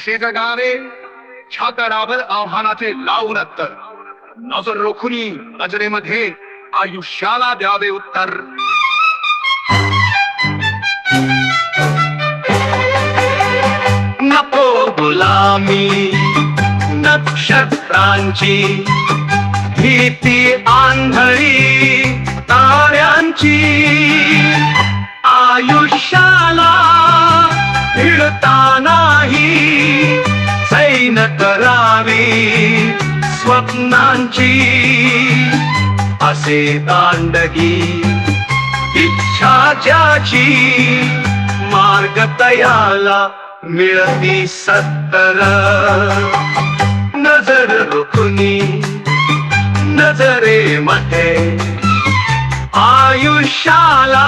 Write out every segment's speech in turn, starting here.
असे जगावे छातडावर आव्हानाचे लावून तर नजर रोखुनी नजरेमध्ये आयुष्याला द्यावे उत्तर नको गुलामी नक्षत्रांची भीती आंधळी ताऱ्यांची आयुष्याला भिडताना सैन करावी स्वप्नांची. असे दांडगी इच्छा ज्याची मार्ग तयाला मिळती सत्तर. नजर रुखुनी नजरे मध्ये आयुष्याला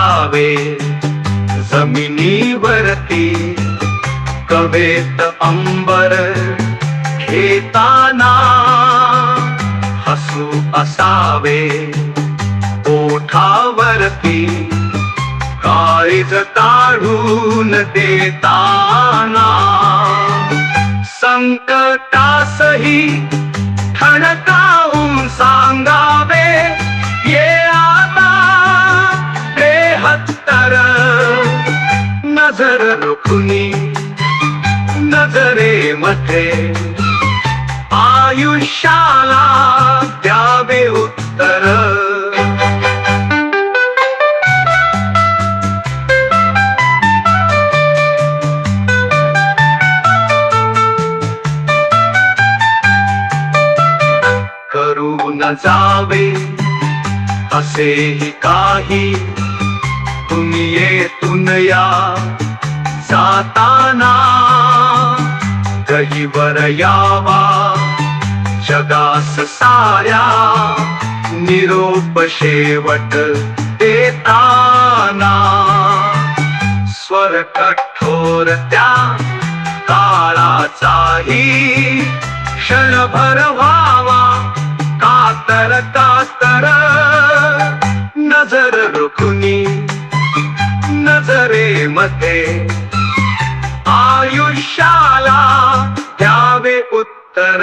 लावे जमिनीवरती कवेत अंबर घेताना हसू असावे. ओठावरती काळीज काढून देताना संकटासही ठणकावून सांगावे. नजर रुखुनी नजरे मध्ये आयुष्याला द्यावे उत्तर। करू न जावे असेही काही तुम्ही येतून या। जाताना गहीवर यावा जगास साऱ्या निरोप शेवट देताना. स्वर कठोर त्या काळाचाही क्षणभर व्हावा कातर कातर नजर रुखुनी नजरे मध्ये आयुष्याला द्यावे उत्तर